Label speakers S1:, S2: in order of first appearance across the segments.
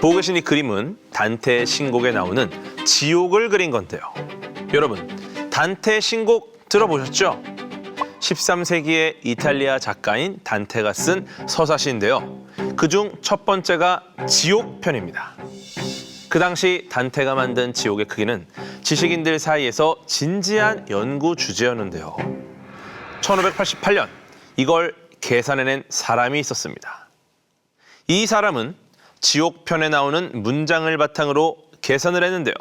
S1: 보고 계신 이 그림은 단테의 신곡에 나오는 지옥을 그린 건데요. 여러분, 단테의 신곡 들어보셨죠? 13세기의 이탈리아 작가인 단테가 쓴 서사시인데요. 그중 첫 번째가 지옥편입니다. 그 당시 단테가 만든 지옥의 크기는 지식인들 사이에서 진지한 연구 주제였는데요. 1588년 이걸 계산해낸 사람이 있었습니다. 이 사람은 지옥편에 나오는 문장을 바탕으로 계산을 했는데요.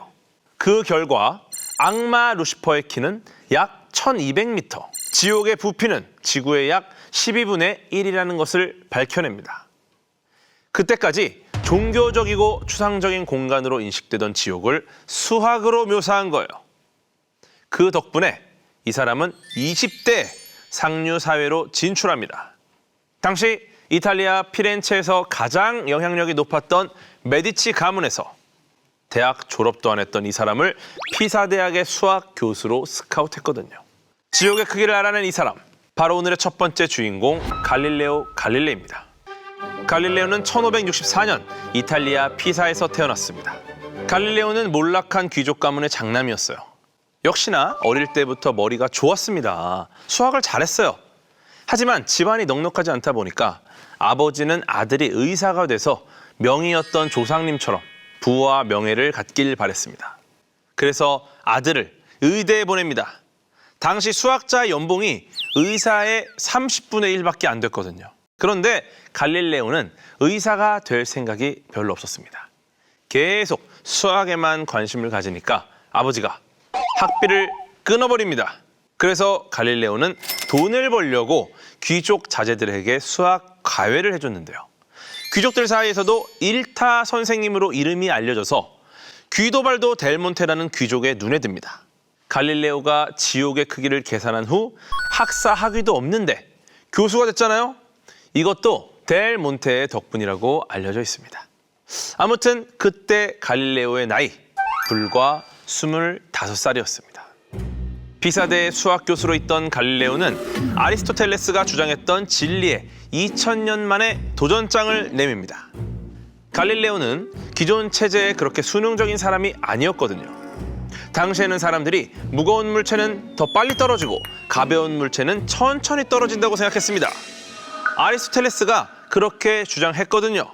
S1: 그 결과 악마 루시퍼의 키는 약 1200m, 지옥의 부피는 지구의 약 12분의 1이라는 것을 밝혀냅니다. 그때까지 종교적이고 추상적인 공간으로 인식되던 지옥을 수학으로 묘사한 거예요. 그 덕분에 이 사람은 20대 상류 사회로 진출합니다. 당시 이탈리아 피렌체에서 가장 영향력이 높았던 메디치 가문에서 대학 졸업도 안 했던 이 사람을 피사 대학의 수학 교수로 스카우트했거든요. 지옥의 크기를 알아낸 이 사람, 바로 오늘의 첫 번째 주인공 갈릴레오 갈릴레입니다. 갈릴레오는 1564년 이탈리아 피사에서 태어났습니다. 갈릴레오는 몰락한 귀족 가문의 장남이었어요. 역시나 어릴 때부터 머리가 좋았습니다. 수학을 잘했어요. 하지만 집안이 넉넉하지 않다 보니까 아버지는 아들이 의사가 돼서 명의였던 조상님처럼 부와 명예를 갖길 바랬습니다. 그래서 아들을 의대에 보냅니다. 당시 수학자 연봉이 의사의 30분의 1밖에 안 됐거든요. 그런데 갈릴레오는 의사가 될 생각이 별로 없었습니다. 계속 수학에만 관심을 가지니까 아버지가 학비를 끊어버립니다. 그래서 갈릴레오는 돈을 벌려고 귀족 자제들에게 수학 과외를 해줬는데요. 귀족들 사이에서도 일타 선생님으로 이름이 알려져서 귀도발도 델몬테라는 귀족의 눈에 듭니다. 갈릴레오가 지옥의 크기를 계산한 후 학사 학위도 없는데 교수가 됐잖아요. 이것도 델몬테의 덕분이라고 알려져 있습니다. 아무튼 그때 갈릴레오의 나이 불과 25살이었습니다. 피사대의 수학 교수로 있던 갈릴레오는 아리스토텔레스가 주장했던 진리에 2000년 만에 도전장을 내밉니다. 갈릴레오는 기존 체제에 그렇게 수능적인 사람이 아니었거든요. 당시에는 사람들이 무거운 물체는 더 빨리 떨어지고 가벼운 물체는 천천히 떨어진다고 생각했습니다. 아리스토텔레스가 그렇게 주장했거든요.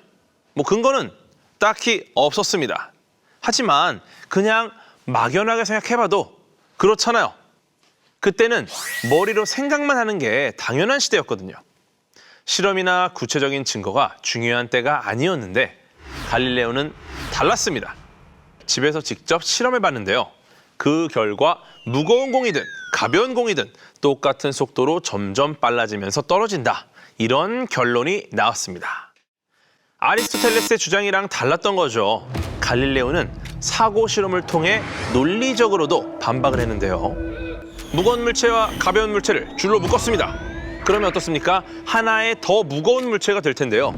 S1: 뭐 근거는 딱히 없었습니다. 하지만 그냥 막연하게 생각해봐도 그렇잖아요. 그때는 머리로 생각만 하는 게 당연한 시대였거든요. 실험이나 구체적인 증거가 중요한 때가 아니었는데 갈릴레오는 달랐습니다. 집에서 직접 실험해 봤는데요. 그 결과 무거운 공이든 가벼운 공이든 똑같은 속도로 점점 빨라지면서 떨어진다. 이런 결론이 나왔습니다. 아리스토텔레스의 주장이랑 달랐던 거죠. 갈릴레오는 사고 실험을 통해 논리적으로도 반박을 했는데요. 무거운 물체와 가벼운 물체를 줄로 묶었습니다. 그러면 어떻습니까? 하나의 더 무거운 물체가 될 텐데요.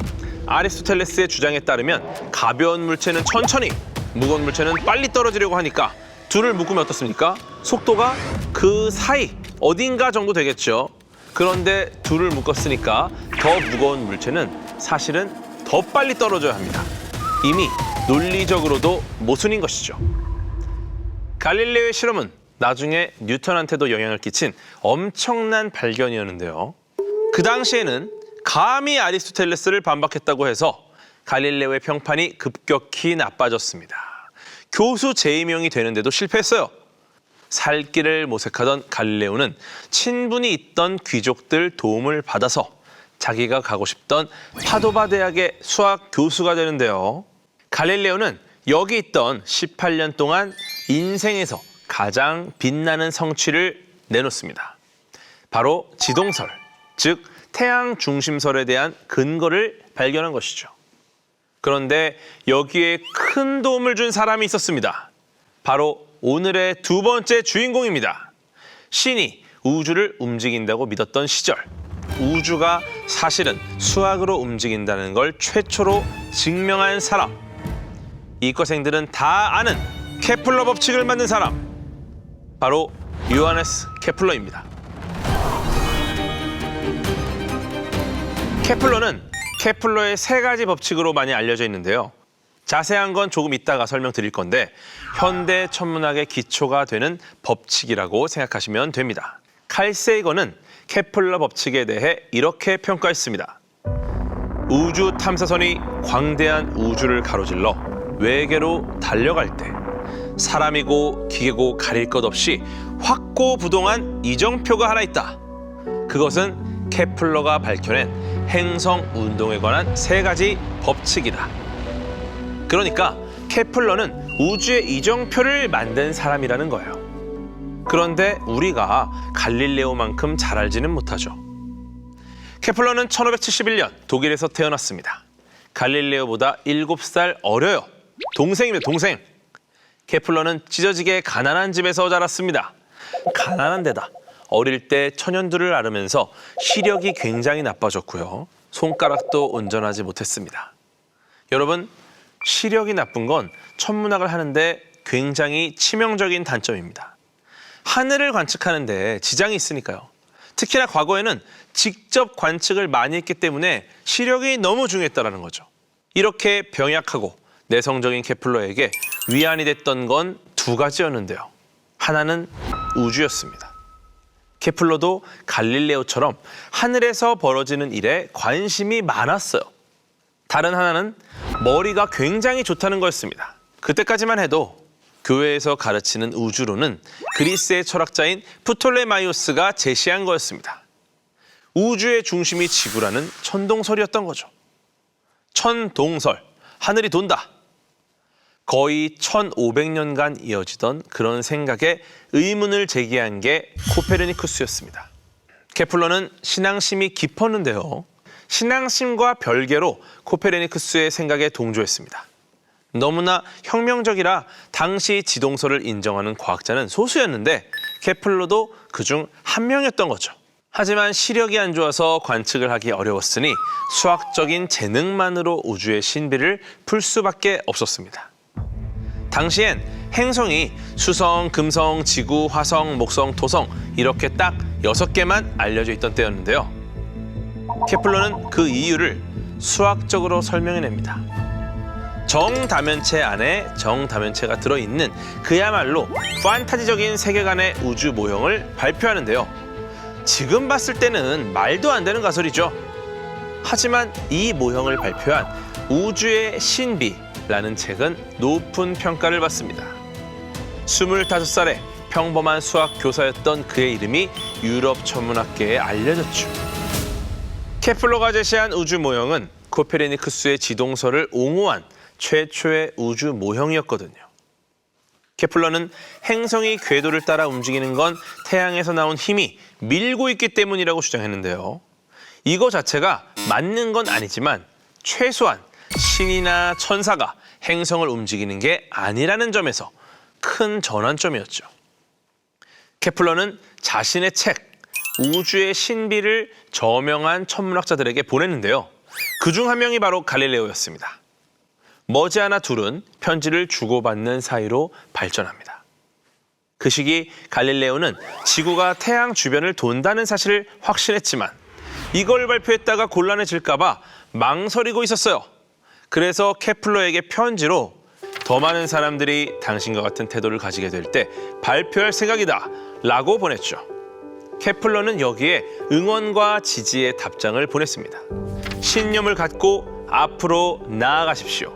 S1: 아리스토텔레스의 주장에 따르면 가벼운 물체는 천천히, 무거운 물체는 빨리 떨어지려고 하니까 둘을 묶으면 어떻습니까? 속도가 그 사이 어딘가 정도 되겠죠. 그런데 둘을 묶었으니까 더 무거운 물체는 사실은 더 빨리 떨어져야 합니다. 이미 논리적으로도 모순인 것이죠. 갈릴레오의 실험은 나중에 뉴턴한테도 영향을 끼친 엄청난 발견이었는데요. 그 당시에는 감히 아리스토텔레스를 반박했다고 해서 갈릴레오의 평판이 급격히 나빠졌습니다. 교수 재임용이 되는데도 실패했어요. 살 길을 모색하던 갈릴레오는 친분이 있던 귀족들 도움을 받아서 자기가 가고 싶던 파도바 대학의 수학 교수가 되는데요. 갈릴레오는 여기 있던 18년 동안 인생에서 가장 빛나는 성취를 내놓습니다. 바로 지동설, 즉 태양 중심설에 대한 근거를 발견한 것이죠. 그런데 여기에 큰 도움을 준 사람이 있었습니다. 바로 오늘의 두 번째 주인공입니다. 신이 우주를 움직인다고 믿었던 시절, 우주가 사실은 수학으로 움직인다는 걸 최초로 증명한 사람. 이과생들은 다 아는 케플러 법칙을 만든 사람. 바로 요하네스 케플러입니다. 케플러는 케플러의 세 가지 법칙으로 많이 알려져 있는데요. 자세한 건 조금 이따가 설명드릴 건데 현대 천문학의 기초가 되는 법칙이라고 생각하시면 됩니다. 칼 세이건은 케플러 법칙에 대해 이렇게 평가했습니다. 우주 탐사선이 광대한 우주를 가로질러 외계로 달려갈 때 사람이고 기계고 가릴 것 없이 확고부동한 이정표가 하나 있다. 그것은 케플러가 밝혀낸 행성 운동에 관한 세 가지 법칙이다. 그러니까 케플러는 우주의 이정표를 만든 사람이라는 거예요. 그런데 우리가 갈릴레오만큼 잘 알지는 못하죠. 케플러는 1571년 독일에서 태어났습니다. 갈릴레오보다 7살 어려요. 동생이며 동생. 케플러는 찢어지게 가난한 집에서 자랐습니다. 가난한 데다 어릴 때 천연두를 앓으면서 시력이 굉장히 나빠졌고요. 손가락도 온전하지 못했습니다. 여러분, 시력이 나쁜 건 천문학을 하는데 굉장히 치명적인 단점입니다. 하늘을 관측하는데 지장이 있으니까요. 특히나 과거에는 직접 관측을 많이 했기 때문에 시력이 너무 중요했다는 거죠. 이렇게 병약하고 내성적인 케플러에게 위안이 됐던 건 두 가지였는데요. 하나는 우주였습니다. 케플러도 갈릴레오처럼 하늘에서 벌어지는 일에 관심이 많았어요. 다른 하나는 머리가 굉장히 좋다는 거였습니다. 그때까지만 해도 교회에서 가르치는 우주론은 그리스의 철학자인 프톨레마이오스가 제시한 거였습니다. 우주의 중심이 지구라는 천동설이었던 거죠. 천동설, 하늘이 돈다. 거의 1500년간 이어지던 그런 생각에 의문을 제기한 게 코페르니쿠스였습니다. 케플러는 신앙심이 깊었는데요. 신앙심과 별개로 코페르니쿠스의 생각에 동조했습니다. 너무나 혁명적이라 당시 지동설을 인정하는 과학자는 소수였는데 케플러도 그중 한 명이었던 거죠. 하지만 시력이 안 좋아서 관측을 하기 어려웠으니 수학적인 재능만으로 우주의 신비를 풀 수밖에 없었습니다. 당시엔 행성이 수성, 금성, 지구, 화성, 목성, 토성 이렇게 딱 여섯 개만 알려져 있던 때였는데요. 케플러는 그 이유를 수학적으로 설명해냅니다. 정다면체 안에 정다면체가 들어있는 그야말로 판타지적인 세계관의 우주 모형을 발표하는데요. 지금 봤을 때는 말도 안 되는 가설이죠. 하지만 이 모형을 발표한 우주의 신비 라는 책은 높은 평가를 받습니다. 25살에 평범한 수학 교사였던 그의 이름이 유럽 천문학계에 알려졌죠. 케플러가 제시한 우주 모형은 코페르니쿠스의 지동설을 옹호한 최초의 우주 모형이었거든요. 케플러는 행성이 궤도를 따라 움직이는 건 태양에서 나온 힘이 밀고 있기 때문이라고 주장했는데요. 이거 자체가 맞는 건 아니지만 최소한 신이나 천사가 행성을 움직이는 게 아니라는 점에서 큰 전환점이었죠. 케플러는 자신의 책 우주의 신비를 저명한 천문학자들에게 보냈는데요. 그 중 한 명이 바로 갈릴레오였습니다. 머지않아 둘은 편지를 주고받는 사이로 발전합니다. 그 시기 갈릴레오는 지구가 태양 주변을 돈다는 사실을 확신했지만 이걸 발표했다가 곤란해질까봐 망설이고 있었어요. 그래서 케플러에게 편지로 더 많은 사람들이 당신과 같은 태도를 가지게 될 때 발표할 생각이다 라고 보냈죠. 케플러는 여기에 응원과 지지의 답장을 보냈습니다. 신념을 갖고 앞으로 나아가십시오.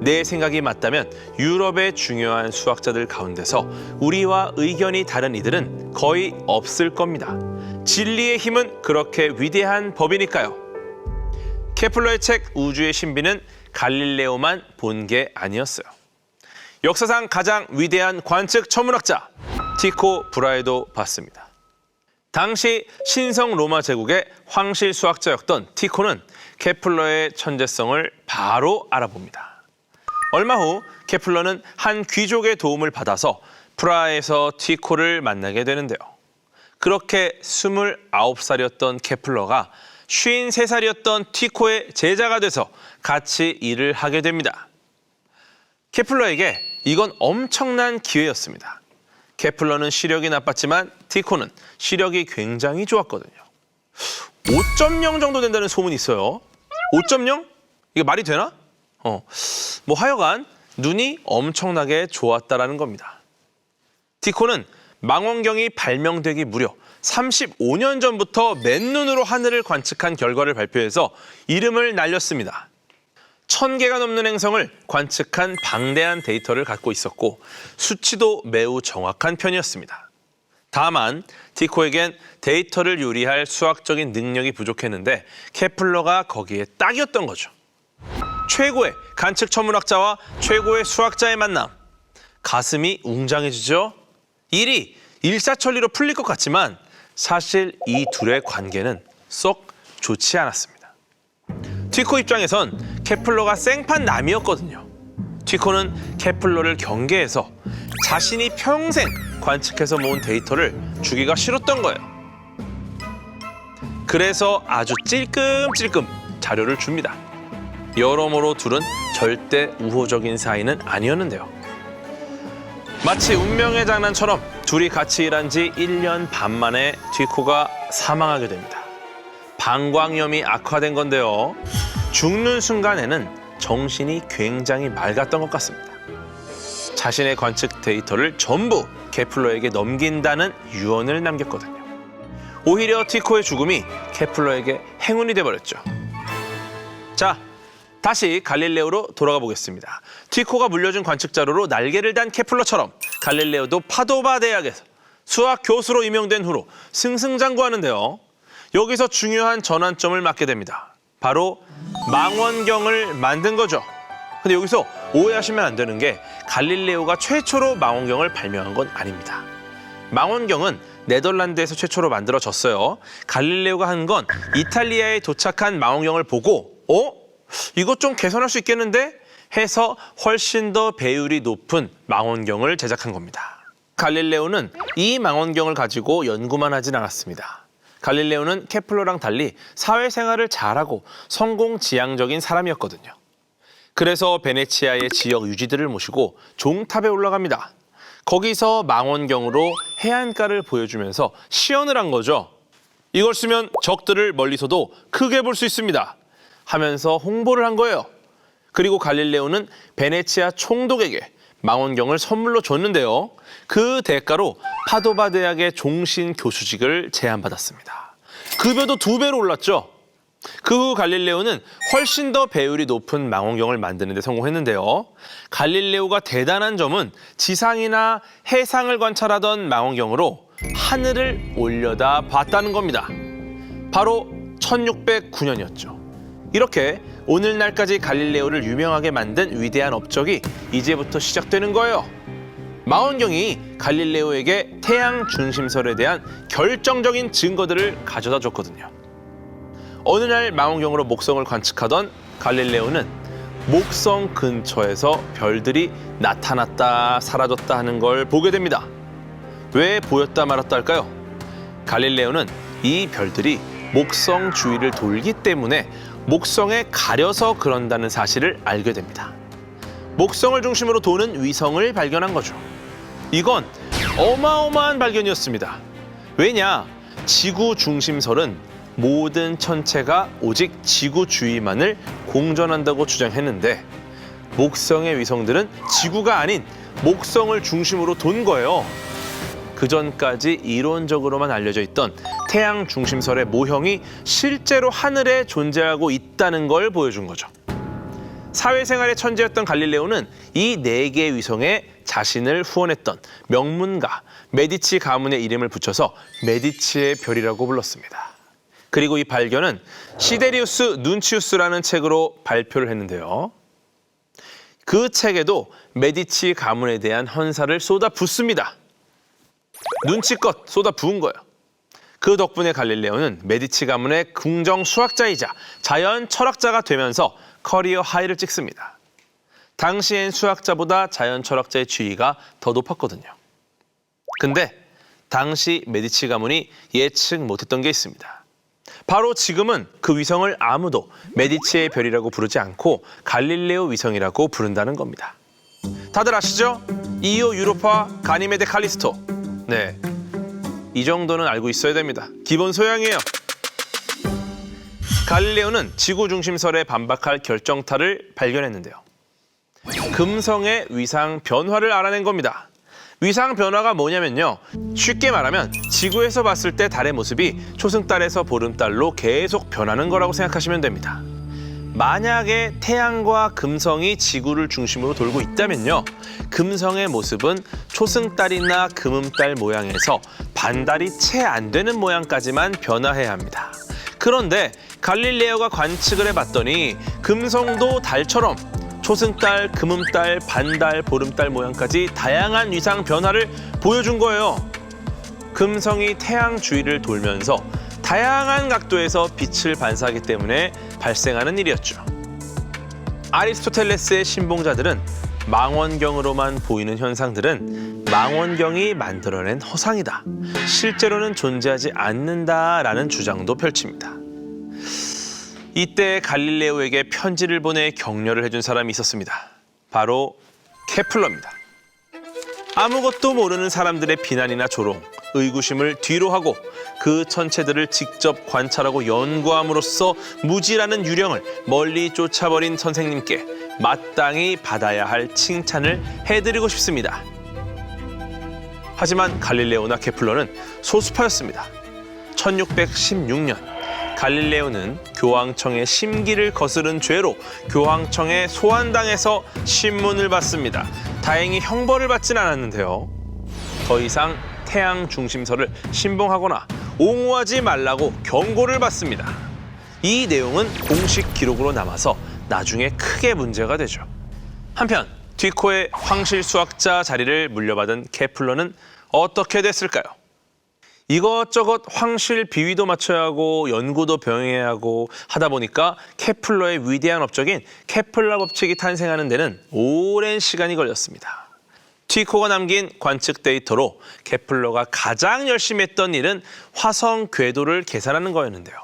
S1: 내 생각이 맞다면 유럽의 중요한 수학자들 가운데서 우리와 의견이 다른 이들은 거의 없을 겁니다. 진리의 힘은 그렇게 위대한 법이니까요. 케플러의 책 우주의 신비는 갈릴레오만 본 게 아니었어요. 역사상 가장 위대한 관측 천문학자 티코 브라에도 봤습니다. 당시 신성 로마 제국의 황실 수학자였던 티코는 케플러의 천재성을 바로 알아봅니다. 얼마 후 케플러는 한 귀족의 도움을 받아서 프라하에서 티코를 만나게 되는데요. 그렇게 29살이었던 케플러가 53살이었던 티코의 제자가 돼서 같이 일을 하게 됩니다. 케플러에게 이건 엄청난 기회였습니다. 케플러는 시력이 나빴지만 티코는 시력이 굉장히 좋았거든요. 5.0 정도 된다는 소문이 있어요. 5.0? 이게 말이 되나? 어, 뭐 하여간 눈이 엄청나게 좋았다라는 겁니다. 티코는 망원경이 발명되기 무려 35년 전부터 맨눈으로 하늘을 관측한 결과를 발표해서 이름을 날렸습니다. 천 개가 넘는 행성을 관측한 방대한 데이터를 갖고 있었고 수치도 매우 정확한 편이었습니다. 다만 티코에겐 데이터를 요리할 수학적인 능력이 부족했는데 케플러가 거기에 딱이었던 거죠. 최고의 관측 천문학자와 최고의 수학자의 만남. 가슴이 웅장해지죠. 일이 일사천리로 풀릴 것 같지만 사실 이 둘의 관계는 썩 좋지 않았습니다. 티코 입장에선 케플러가 생판 남이었거든요. 티코는 케플러를 경계해서 자신이 평생 관측해서 모은 데이터를 주기가 싫었던 거예요. 그래서 아주 찔끔찔끔 자료를 줍니다. 여러모로 둘은 절대 우호적인 사이는 아니었는데요. 마치 운명의 장난처럼 둘이 같이 일한 지 1년 반 만에 티코가 사망하게 됩니다. 방광염이 악화된 건데요. 죽는 순간에는 정신이 굉장히 맑았던 것 같습니다. 자신의 관측 데이터를 전부 케플러에게 넘긴다는 유언을 남겼거든요. 오히려 티코의 죽음이 케플러에게 행운이 돼버렸죠. 자, 다시 갈릴레오로 돌아가 보겠습니다. 티코가 물려준 관측 자료로 날개를 단 케플러처럼 갈릴레오도 파도바 대학에서 수학 교수로 임명된 후로 승승장구하는데요. 여기서 중요한 전환점을 맞게 됩니다. 바로 망원경을 만든 거죠. 근데 여기서 오해하시면 안 되는 게 갈릴레오가 최초로 망원경을 발명한 건 아닙니다. 망원경은 네덜란드에서 최초로 만들어졌어요. 갈릴레오가 한 건 이탈리아에 도착한 망원경을 보고 어? 이것 좀 개선할 수 있겠는데? 해서 훨씬 더 배율이 높은 망원경을 제작한 겁니다. 갈릴레오는 이 망원경을 가지고 연구만 하진 않았습니다. 갈릴레오는 케플러랑 달리 사회생활을 잘하고 성공 지향적인 사람이었거든요. 그래서 베네치아의 지역 유지들을 모시고 종탑에 올라갑니다. 거기서 망원경으로 해안가를 보여주면서 시연을 한 거죠. 이걸 쓰면 적들을 멀리서도 크게 볼 수 있습니다. 하면서 홍보를 한 거예요. 그리고 갈릴레오는 베네치아 총독에게 망원경을 선물로 줬는데요. 그 대가로 파도바 대학의 종신 교수직을 제안받았습니다. 급여도 두 배로 올랐죠. 그 후 갈릴레오는 훨씬 더 배율이 높은 망원경을 만드는 데 성공했는데요. 갈릴레오가 대단한 점은 지상이나 해상을 관찰하던 망원경으로 하늘을 올려다 봤다는 겁니다. 바로 1609년이었죠. 이렇게 오늘날까지 갈릴레오를 유명하게 만든 위대한 업적이 이제부터 시작되는 거예요. 망원경이 갈릴레오에게 태양 중심설에 대한 결정적인 증거들을 가져다 줬거든요. 어느 날 망원경으로 목성을 관측하던 갈릴레오는 목성 근처에서 별들이 나타났다 사라졌다 하는 걸 보게 됩니다. 왜 보였다 말았다 할까요? 갈릴레오는 이 별들이 목성 주위를 돌기 때문에 목성에 가려서 그런다는 사실을 알게 됩니다. 목성을 중심으로 도는 위성을 발견한 거죠. 이건 어마어마한 발견이었습니다. 왜냐? 지구 중심설은 모든 천체가 오직 지구 주위만을 공전한다고 주장했는데 목성의 위성들은 지구가 아닌 목성을 중심으로 돈 거예요. 그 전까지 이론적으로만 알려져 있던 태양 중심설의 모형이 실제로 하늘에 존재하고 있다는 걸 보여준 거죠. 사회생활의 천재였던 갈릴레오는 이 네 개의 위성에 자신을 후원했던 명문가 메디치 가문의 이름을 붙여서 메디치의 별이라고 불렀습니다. 그리고 이 발견은 시데리우스 눈치우스라는 책으로 발표를 했는데요. 그 책에도 메디치 가문에 대한 헌사를 쏟아 붓습니다. 눈치껏 쏟아 부은 거예요. 그 덕분에 갈릴레오는 메디치 가문의 궁정 수학자이자 자연 철학자가 되면서 커리어 하이를 찍습니다. 당시엔 수학자보다 자연 철학자의 지위가 더 높았거든요. 근데 당시 메디치 가문이 예측 못했던 게 있습니다. 바로 지금은 그 위성을 아무도 메디치의 별이라고 부르지 않고 갈릴레오 위성이라고 부른다는 겁니다. 다들 아시죠? 이오 유로파 가니메데 칼리스토. 네. 이 정도는 알고 있어야 됩니다. 기본 소양이에요. 갈릴레오는 지구 중심설에 반박할 결정타를 발견했는데요. 금성의 위상 변화를 알아낸 겁니다. 위상 변화가 뭐냐면요. 쉽게 말하면 지구에서 봤을 때 달의 모습이 초승달에서 보름달로 계속 변하는 거라고 생각하시면 됩니다. 만약에 태양과 금성이 지구를 중심으로 돌고 있다면요. 금성의 모습은 초승달이나 금음달 모양에서 반달이 채 안 되는 모양까지만 변화해야 합니다. 그런데 갈릴레오가 관측을 해봤더니 금성도 달처럼 초승달, 금음달, 반달, 보름달 모양까지 다양한 위상 변화를 보여준 거예요. 금성이 태양 주위를 돌면서 다양한 각도에서 빛을 반사하기 때문에 발생하는 일이었죠. 아리스토텔레스의 신봉자들은 망원경으로만 보이는 현상들은 망원경이 만들어낸 허상이다. 실제로는 존재하지 않는다라는 주장도 펼칩니다. 이때 갈릴레오에게 편지를 보내 격려를 해준 사람이 있었습니다. 바로 케플러입니다. 아무것도 모르는 사람들의 비난이나 조롱, 의구심을 뒤로 하고 그 천체들을 직접 관찰하고 연구함으로써 무지라는 유령을 멀리 쫓아버린 선생님께 마땅히 받아야 할 칭찬을 해드리고 싶습니다. 하지만 갈릴레오나 케플러는 소수파였습니다. 1616년 갈릴레오는 교황청의 심기를 거스른 죄로 교황청에 소환당해서 신문을 받습니다. 다행히 형벌을 받진 않았는데요. 더 이상 태양 중심설을 신봉하거나 옹호하지 말라고 경고를 받습니다. 이 내용은 공식 기록으로 남아서 나중에 크게 문제가 되죠. 한편 뒤코의 황실 수학자 자리를 물려받은 케플러는 어떻게 됐을까요? 이것저것 황실 비위도 맞춰야 하고 연구도 병행해야 하고 하다 보니까 케플러의 위대한 업적인 케플러 법칙이 탄생하는 데는 오랜 시간이 걸렸습니다. 티코가 남긴 관측 데이터로 케플러가 가장 열심히 했던 일은 화성 궤도를 계산하는 거였는데요.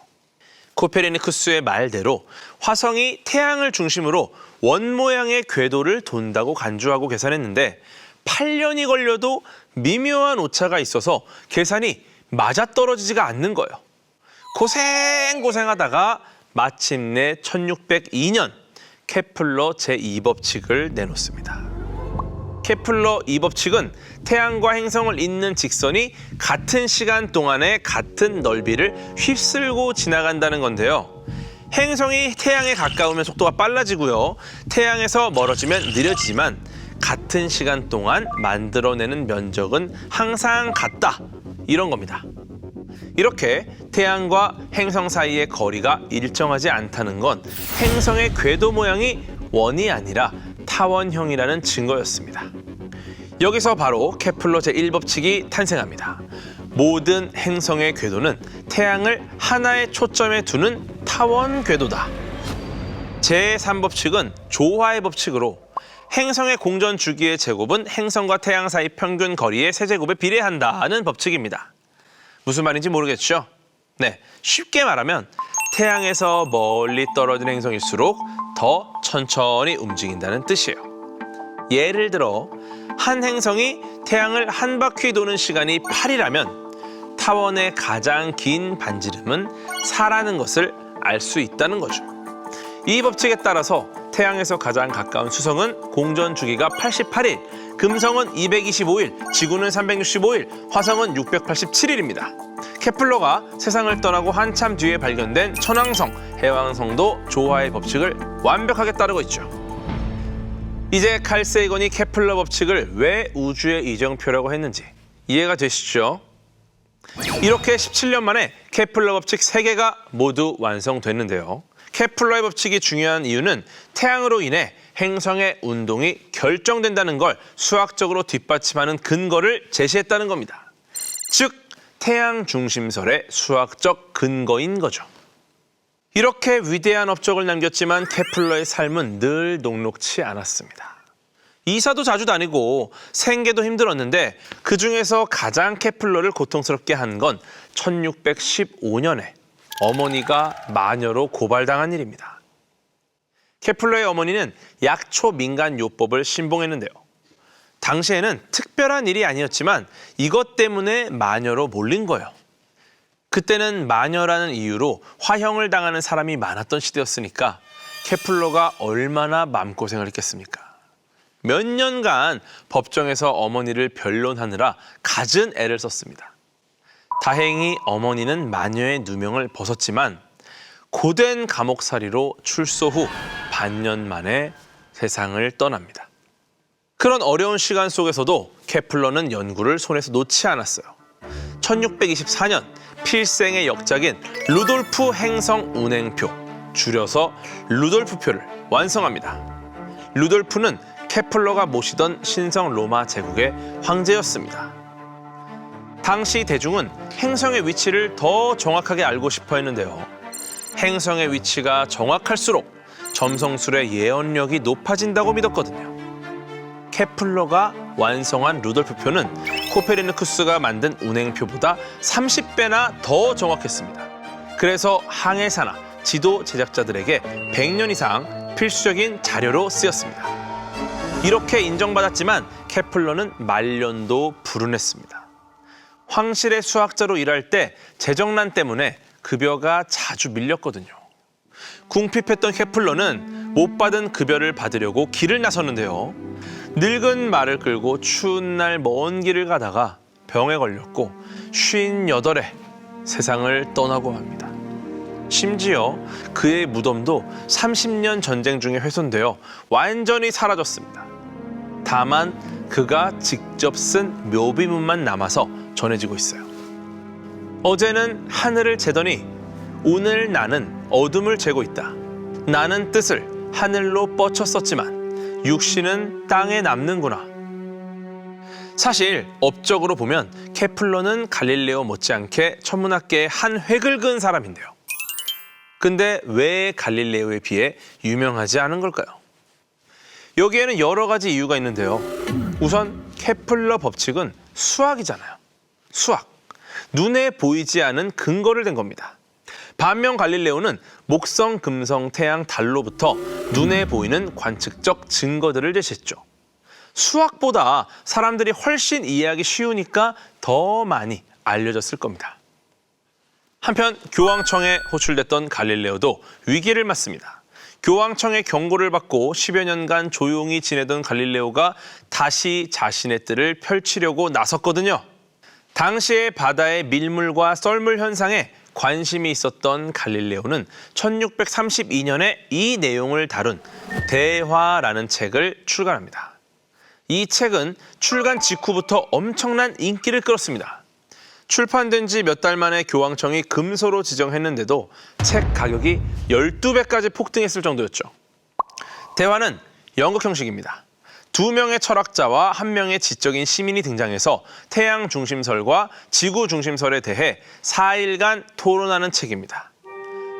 S1: 코페르니쿠스의 말대로 화성이 태양을 중심으로 원 모양의 궤도를 돈다고 간주하고 계산했는데 8년이 걸려도 미묘한 오차가 있어서 계산이 맞아떨어지지가 않는 거예요. 고생고생하다가 마침내 1602년 케플러 제2법칙을 내놓습니다. 케플러 2법칙은 태양과 행성을 잇는 직선이 같은 시간 동안에 같은 넓이를 휩쓸고 지나간다는 건데요. 행성이 태양에 가까우면 속도가 빨라지고요. 태양에서 멀어지면 느려지지만 같은 시간 동안 만들어내는 면적은 항상 같다. 이런 겁니다. 이렇게 태양과 행성 사이의 거리가 일정하지 않다는 건 행성의 궤도 모양이 원이 아니라 타원형이라는 증거였습니다. 여기서 바로 케플러 제1법칙이 탄생합니다. 모든 행성의 궤도는 태양을 하나의 초점에 두는 타원 궤도다. 제3법칙은 조화의 법칙으로 행성의 공전 주기의 제곱은 행성과 태양 사이 평균 거리의 세제곱에 비례한다는 법칙입니다. 무슨 말인지 모르겠죠? 네, 쉽게 말하면 태양에서 멀리 떨어진 행성일수록 더 천천히 움직인다는 뜻이에요. 예를 들어 한 행성이 태양을 한 바퀴 도는 시간이 8이라면 타원의 가장 긴 반지름은 4라는 것을 알 수 있다는 거죠. 이 법칙에 따라서 태양에서 가장 가까운 수성은 공전 주기가 88일, 금성은 225일, 지구는 365일, 화성은 687일입니다. 케플러가 세상을 떠나고 한참 뒤에 발견된 천왕성, 해왕성도 조화의 법칙을 완벽하게 따르고 있죠. 이제 칼 세이건이 케플러 법칙을 왜 우주의 이정표라고 했는지 이해가 되시죠? 이렇게 17년 만에 케플러 법칙 3개가 모두 완성됐는데요. 케플러의 법칙이 중요한 이유는 태양으로 인해 행성의 운동이 결정된다는 걸 수학적으로 뒷받침하는 근거를 제시했다는 겁니다. 즉, 태양 중심설의 수학적 근거인 거죠. 이렇게 위대한 업적을 남겼지만 케플러의 삶은 늘 녹록치 않았습니다. 이사도 자주 다니고 생계도 힘들었는데 그 중에서 가장 케플러를 고통스럽게 한 건 1615년에 어머니가 마녀로 고발당한 일입니다. 케플러의 어머니는 약초 민간 요법을 신봉했는데요. 당시에는 특별한 일이 아니었지만 이것 때문에 마녀로 몰린 거예요. 그때는 마녀라는 이유로 화형을 당하는 사람이 많았던 시대였으니까 케플러가 얼마나 마음고생을 했겠습니까? 몇 년간 법정에서 어머니를 변론하느라 갖은 애를 썼습니다. 다행히 어머니는 마녀의 누명을 벗었지만 고된 감옥살이로 출소 후 반년 만에 세상을 떠납니다. 그런 어려운 시간 속에서도 케플러는 연구를 손에서 놓지 않았어요. 1624년 필생의 역작인 루돌프 행성 운행표, 줄여서 루돌프표를 완성합니다. 루돌프는 케플러가 모시던 신성 로마 제국의 황제였습니다. 당시 대중은 행성의 위치를 더 정확하게 알고 싶어 했는데요. 행성의 위치가 정확할수록 점성술의 예언력이 높아진다고 믿었거든요. 케플러가 완성한 루돌프표는 코페르니쿠스가 만든 운행표보다 30배나 더 정확했습니다. 그래서 항해사나 지도 제작자들에게 100년 이상 필수적인 자료로 쓰였습니다. 이렇게 인정받았지만 케플러는 말년도 불운했습니다. 황실의 수학자로 일할 때 재정난 때문에 급여가 자주 밀렸거든요. 궁핍했던 케플러는 못 받은 급여를 받으려고 길을 나섰는데요. 늙은 말을 끌고 추운 날 먼 길을 가다가 병에 걸렸고 쉰 여덟에 세상을 떠나고 맙니다. 심지어 그의 무덤도 30년 전쟁 중에 훼손되어 완전히 사라졌습니다. 다만 그가 직접 쓴 묘비문만 남아서 전해지고 있어요. 어제는 하늘을 재더니 오늘 나는 어둠을 재고 있다. 나는 뜻을 하늘로 뻗쳤었지만 육신은 땅에 남는구나. 사실 업적으로 보면 케플러는 갈릴레오 못지않게 천문학계의 한 획을 그은 사람인데요. 근데 왜 갈릴레오에 비해 유명하지 않은 걸까요? 여기에는 여러 가지 이유가 있는데요. 우선 케플러 법칙은 수학이잖아요. 수학. 눈에 보이지 않은 근거를 댄 겁니다. 반면 갈릴레오는 목성, 금성, 태양, 달로부터 눈에 보이는 관측적 증거들을 제시했죠. 수학보다 사람들이 훨씬 이해하기 쉬우니까 더 많이 알려졌을 겁니다. 한편 교황청에 호출됐던 갈릴레오도 위기를 맞습니다. 교황청의 경고를 받고 10여 년간 조용히 지내던 갈릴레오가 다시 자신의 뜰을 펼치려고 나섰거든요. 당시의 바다의 밀물과 썰물 현상에 관심이 있었던 갈릴레오는 1632년에 이 내용을 다룬 대화라는 책을 출간합니다. 이 책은 출간 직후부터 엄청난 인기를 끌었습니다. 출판된 지 몇 달 만에 교황청이 금소로 지정했는데도 책 가격이 12배까지 폭등했을 정도였죠. 대화는 연극 형식입니다. 두 명의 철학자와 한 명의 지적인 시민이 등장해서 태양 중심설과 지구 중심설에 대해 4일간 토론하는 책입니다.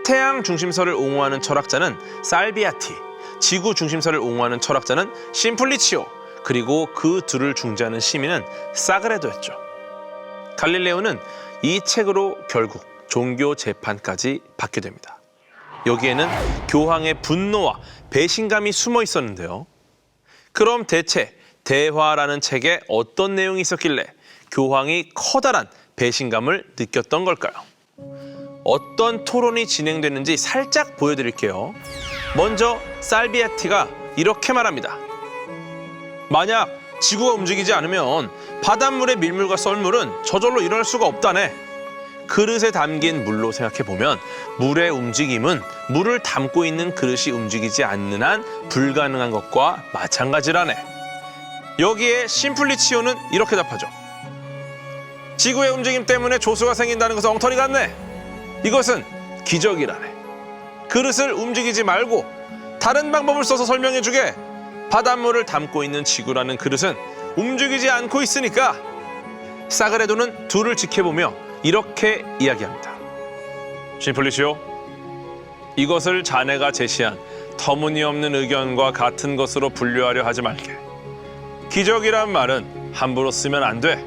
S1: 태양 중심설을 옹호하는 철학자는 살비아티, 지구 중심설을 옹호하는 철학자는 심플리치오, 그리고 그 둘을 중재하는 시민은 사그레도였죠. 갈릴레오는 이 책으로 결국 종교 재판까지 받게 됩니다. 여기에는 교황의 분노와 배신감이 숨어 있었는데요. 그럼 대체 대화라는 책에 어떤 내용이 있었길래 교황이 커다란 배신감을 느꼈던 걸까요? 어떤 토론이 진행됐는지 살짝 보여드릴게요. 먼저 살비아티가 이렇게 말합니다. 만약 지구가 움직이지 않으면 바닷물의 밀물과 썰물은 저절로 일어날 수가 없다네. 그릇에 담긴 물로 생각해 보면 물의 움직임은 물을 담고 있는 그릇이 움직이지 않는 한 불가능한 것과 마찬가지라네. 여기에 심플리치오는 이렇게 답하죠. 지구의 움직임 때문에 조수가 생긴다는 것은 엉터리 같네. 이것은 기적이라네. 그릇을 움직이지 말고 다른 방법을 써서 설명해 주게. 바닷물을 담고 있는 지구라는 그릇은 움직이지 않고 있으니까 사그레도는 둘을 지켜보며 이렇게 이야기합니다. 심플리시오, 이것을 자네가 제시한 터무니없는 의견과 같은 것으로 분류하려 하지 말게. 기적이란 말은 함부로 쓰면 안 돼.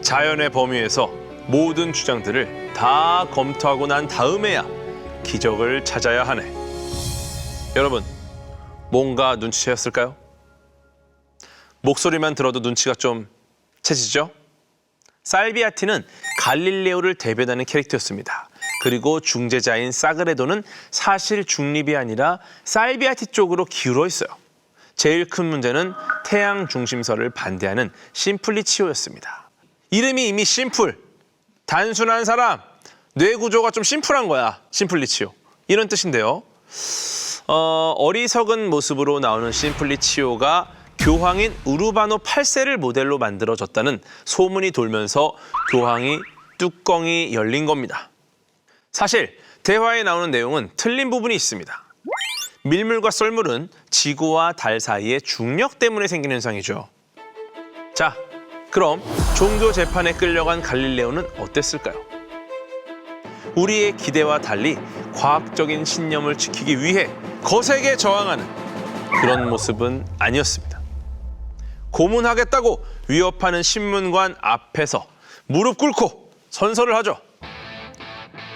S1: 자연의 범위에서 모든 주장들을 다 검토하고 난 다음에야 기적을 찾아야 하네. 여러분, 뭔가 눈치채었을까요? 목소리만 들어도 눈치가 좀 채지죠? 살비아티는 갈릴레오를 대변하는 캐릭터였습니다. 그리고 중재자인 사그레도는 사실 중립이 아니라 살비아티 쪽으로 기울어 있어요. 제일 큰 문제는 태양 중심설을 반대하는 심플리치오였습니다. 이름이 이미 심플, 단순한 사람, 뇌 구조가 좀 심플한 거야. 심플리치오. 이런 뜻인데요. 어, 어리석은 모습으로 나오는 심플리치오가 교황인 우르바노 8세를 모델로 만들어졌다는 소문이 돌면서 교황이 뚜껑이 열린 겁니다. 사실 대화에 나오는 내용은 틀린 부분이 있습니다. 밀물과 썰물은 지구와 달 사이의 중력 때문에 생기는 현상이죠. 자, 그럼 종교 재판에 끌려간 갈릴레오는 어땠을까요? 우리의 기대와 달리 과학적인 신념을 지키기 위해 거세게 저항하는 그런 모습은 아니었습니다. 고문하겠다고 위협하는 신문관 앞에서 무릎 꿇고 선서를 하죠.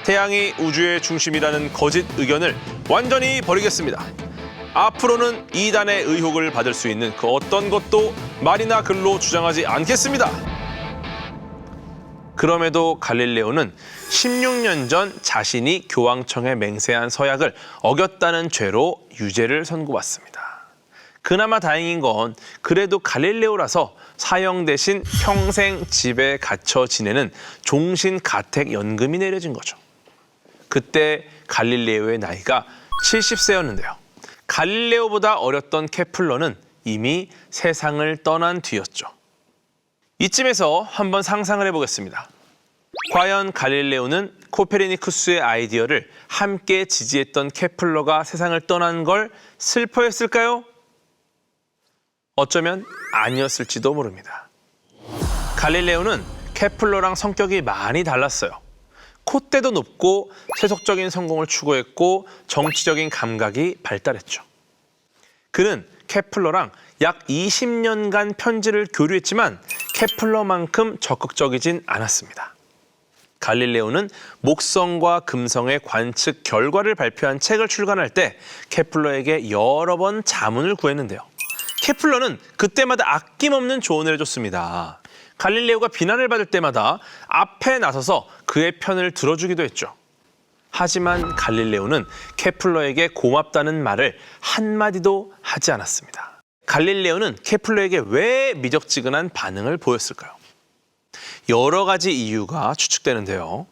S1: 태양이 우주의 중심이라는 거짓 의견을 완전히 버리겠습니다. 앞으로는 이단의 의혹을 받을 수 있는 그 어떤 것도 말이나 글로 주장하지 않겠습니다. 그럼에도 갈릴레오는 16년 전 자신이 교황청에 맹세한 서약을 어겼다는 죄로 유죄를 선고받습니다. 그나마 다행인 건 그래도 갈릴레오라서 사형 대신 평생 집에 갇혀 지내는 종신 가택 연금이 내려진 거죠. 그때 갈릴레오의 나이가 70세였는데요. 갈릴레오보다 어렸던 케플러는 이미 세상을 떠난 뒤였죠. 이쯤에서 한번 상상을 해보겠습니다. 과연 갈릴레오는 코페르니쿠스의 아이디어를 함께 지지했던 케플러가 세상을 떠난 걸 슬퍼했을까요? 어쩌면 아니었을지도 모릅니다. 갈릴레오는 케플러랑 성격이 많이 달랐어요. 콧대도 높고 세속적인 성공을 추구했고 정치적인 감각이 발달했죠. 그는 케플러랑 약 20년간 편지를 교류했지만 케플러만큼 적극적이진 않았습니다. 갈릴레오는 목성과 금성의 관측 결과를 발표한 책을 출간할 때 케플러에게 여러 번 자문을 구했는데요. 케플러는 그때마다 아낌없는 조언을 해줬습니다. 갈릴레오가 비난을 받을 때마다 앞에 나서서 그의 편을 들어주기도 했죠. 하지만 갈릴레오는 케플러에게 고맙다는 말을 한마디도 하지 않았습니다. 갈릴레오는 케플러에게 왜 미적지근한 반응을 보였을까요? 여러 가지 이유가 추측되는데요.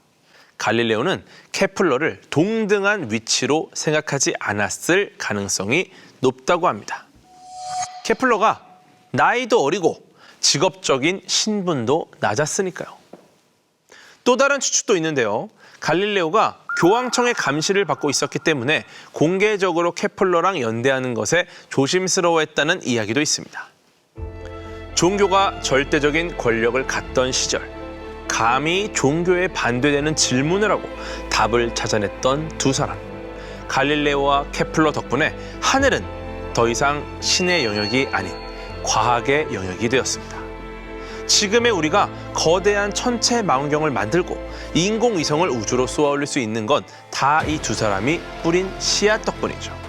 S1: 갈릴레오는 케플러를 동등한 위치로 생각하지 않았을 가능성이 높다고 합니다. 케플러가 나이도 어리고 직업적인 신분도 낮았으니까요. 또 다른 추측도 있는데요. 갈릴레오가 교황청의 감시를 받고 있었기 때문에 공개적으로 케플러랑 연대하는 것에 조심스러워했다는 이야기도 있습니다. 종교가 절대적인 권력을 갖던 시절, 감히 종교에 반대되는 질문을 하고 답을 찾아냈던 두 사람. 갈릴레오와 케플러 덕분에 하늘은 더 이상 신의 영역이 아닌 과학의 영역이 되었습니다. 지금의 우리가 거대한 천체 망원경을 만들고 인공위성을 우주로 쏘아 올릴 수 있는 건 다 이 두 사람이 뿌린 씨앗 덕분이죠.